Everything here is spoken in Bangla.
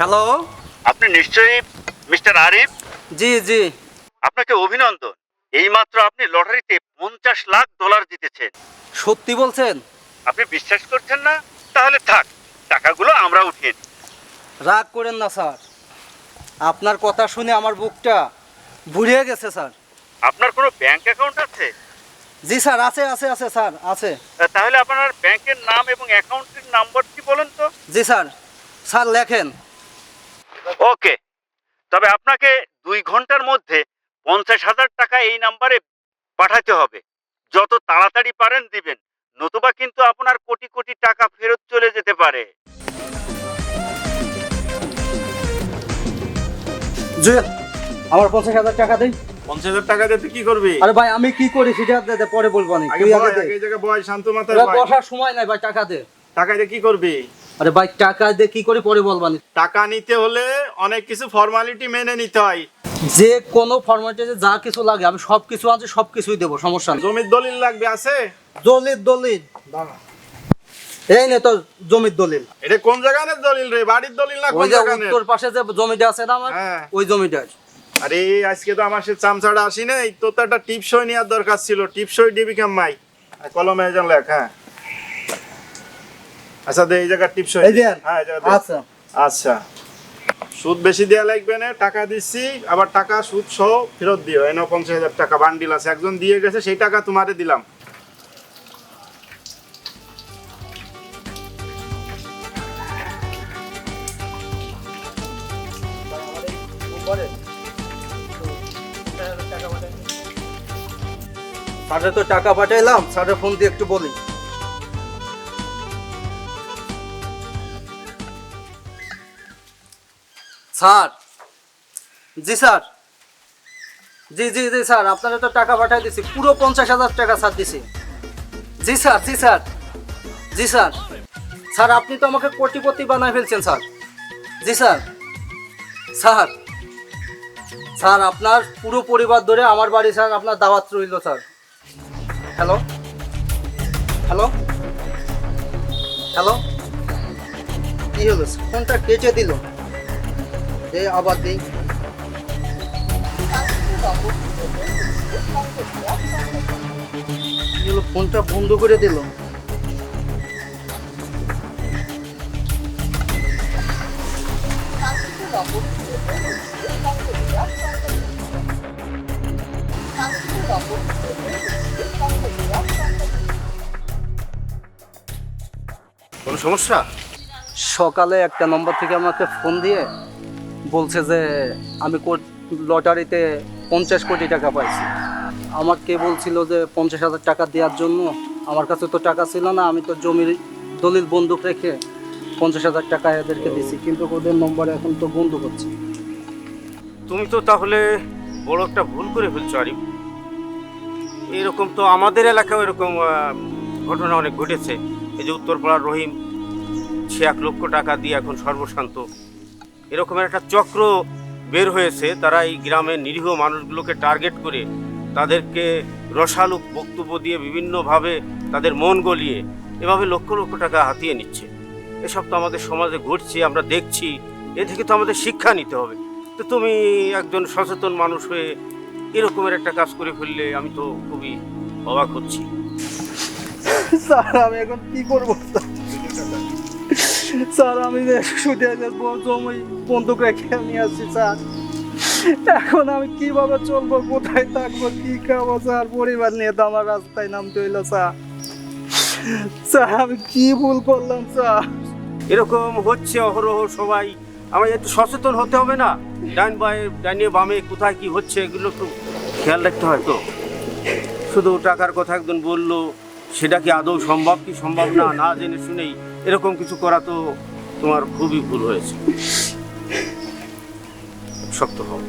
হ্যালো আপনি নিশ্চয়ই মিস্টার আরিফ? জি জি। আপনাকে অভিনন্দন। এইমাত্র আপনি লটারিতে পঞ্চাশ লাখ ডলার জিতেছেন। সত্যি বলছেন? আপনি বিশ্বাস করছেন না? তাহলে থাক টাকাগুলো আমরা উঠিয়ে নিই। রাগ করেন না স্যার। আপনার কথা শুনে আমার বুকটা বুড়িয়ে গেছে স্যার। আপনার কোনো ব্যাংক অ্যাকাউন্ট আছে? জি স্যার আছে আছে আছে স্যার আছে। তাহলে আপনার ব্যাংকের নাম এবং অ্যাকাউন্টের নাম্বারটি বলেন তো? জি স্যার। স্যার লেখেন। ওকে তবে আপনাকে দুই ঘণ্টার মধ্যে পঞ্চাশ হাজার টাকা এই নাম্বারে পাঠাতে হবে। যত তাড়াতাড়ি পারেন দিবেন নতুবা কিন্তু আপনার কোটি কোটি টাকা ফেরত চলে যেতে পারে। জুয়েল আমার পঞ্চাশ হাজার টাকা দেই। পঞ্চাশ হাজার টাকা দিয়ে তুই কি করবি? আরে ভাই আমি কি করি সেটা দে, পরে বলব না তুই আগে দে। এই জায়গায় বয় শান্ত মাথায় বসার সময় নাই ভাই টাকা দে। টাকা দিয়ে কি করবি? আরে ভাই টাকা দে কি করে পরে বলবানি টাকা নিতে হলে অনেক কিছু ফর্মালিটি মেনে নিতে হয়। যে কোনো ফরম্যাটে যা কিছু লাগে আমি সব কিছু আছে সব কিছুই দেবো সমস্যা নেই। জমির দলিল লাগবে আছে? দলিল? দলিল এই নে তোর জমির দলিল। এটা কোন জায়গার দলিল রে? বাড়ির দলিল না কোন জায়গার উত্তর পাশে যে জমিটা আছে না আমার হ্যাঁ। ওই জমিটা আছে। আরে আজকে তো আমার সে চামচাড়া আসি নাই তোর তো একটা টিপসই নেওয়ার দরকার ছিল। টিপসই দিবি কেমাই আর কলমে একজন লেখ হ্যাঁ। আচ্ছা দে এই জায়গার টিপসই এই দেন। হ্যাঁ। আচ্ছা। আচ্ছা। সুদ বেশি দেওয়া লাগবে না টাকা দিচ্ছি আবার টাকা সুদ সহ ফেরত দিও। এনে পঞ্চাশ হাজার টাকা বান্ডিল আছে। একজন দিয়ে গেছে সেই টাকা তোমারে দিলাম। স্যারের তো টাকা পাঠাইলাম স্যারের ফোন দিয়ে একটু বলি। স্যার। জি স্যার। জি জি জি, স্যার আপনারা তো টাকা পাঠাই দিছি। পুরো পঞ্চাশ হাজার টাকা স্যার দিছি। জি, স্যার জি স্যার। জি, স্যার। স্যার, আপনি তো আমাকে কোটিপতি বানায় ফেলছেন, স্যার। জি, স্যার। স্যার। স্যার, আপনার পুরো পরিবার ধরে আমার বাড়ি, স্যার, আপনার দাওয়াত রইল, স্যার। হ্যালো? হ্যালো? হ্যালো? কি হলো ফোনটা কেটে দিল। দে আবার দিই। ফোনটা বন্ধ করে দিল? কোনো সমস্যা? সকালে একটা নম্বর থেকে আমাকে ফোন দিয়ে বলছে যে আমি কো- লটারিতে পঞ্চাশ কোটি টাকা পাইছি। আমাকে বলছিল যে পঞ্চাশ হাজার টাকা দেওয়ার জন্য। আমার কাছে তো টাকা ছিল না, আমি তো জমির দলিল বন্দুক রেখে পঞ্চাশ হাজার টাকা এদেরকে দিছি, কিন্তু ওদের নম্বরে এখন তো বন্দুক হচ্ছে। তুমি তো তাহলে বড় একটা ভুল করে ফেলছো, আরিফ। এরকম তো আমাদের এলাকায় এরকম ঘটনা অনেক ঘটেছে। এই যে উত্তরপাড়ার রহিম, সে এক লক্ষ টাকা দিয়ে এখন সর্বশান্ত। এরকমের একটা চক্র বের হয়েছে। তারা এই গ্রামের নিরীহ মানুষগুলোকে টার্গেট করে তাদেরকে রসালো বক্তব্য দিয়ে বিভিন্নভাবে তাদের মন গলিয়ে এভাবে লক্ষ লক্ষ টাকা হাতিয়ে নিচ্ছে। এসব তো আমাদের সমাজে ঘটছে, আমরা দেখছি। এ থেকে তো আমাদের শিক্ষা নিতে হবে। তো তুমি একজন সচেতন মানুষ হয়ে এরকমের একটা কাজ করে ফেললে আমি তো খুবই অবাক হচ্ছি। স্যার, আমি এখন কি করব? স্যার, আমি সুদে জমি বন্দুক রেখে নিয়ে আসছি, স্যার। এখন আমি কীভাবে চলবো, কোথায় থাকব, কি খাব, স্যার? পরিবার নিয়ে তো আমার রাস্তায় নামতে হইল, স্যার। স্যার, আমি কি ভুল করলাম, স্যার? এরকম হচ্ছে অহরহ সবাই। আমায় একটু সচেতন হতে হবে না? ডাইন বায়ে, ডাইনে বামে কোথায় কি হচ্ছে, এগুলো একটু খেয়াল রাখতে হয় তো। শুধু টাকার কথা একজন বলল, সেটা কি আদৌ সম্ভব কি সম্ভব না না জেনে শুনেই এরকম কিছু করা তো তোমার খুবই ভুল হয়েছে। শক্ত হও।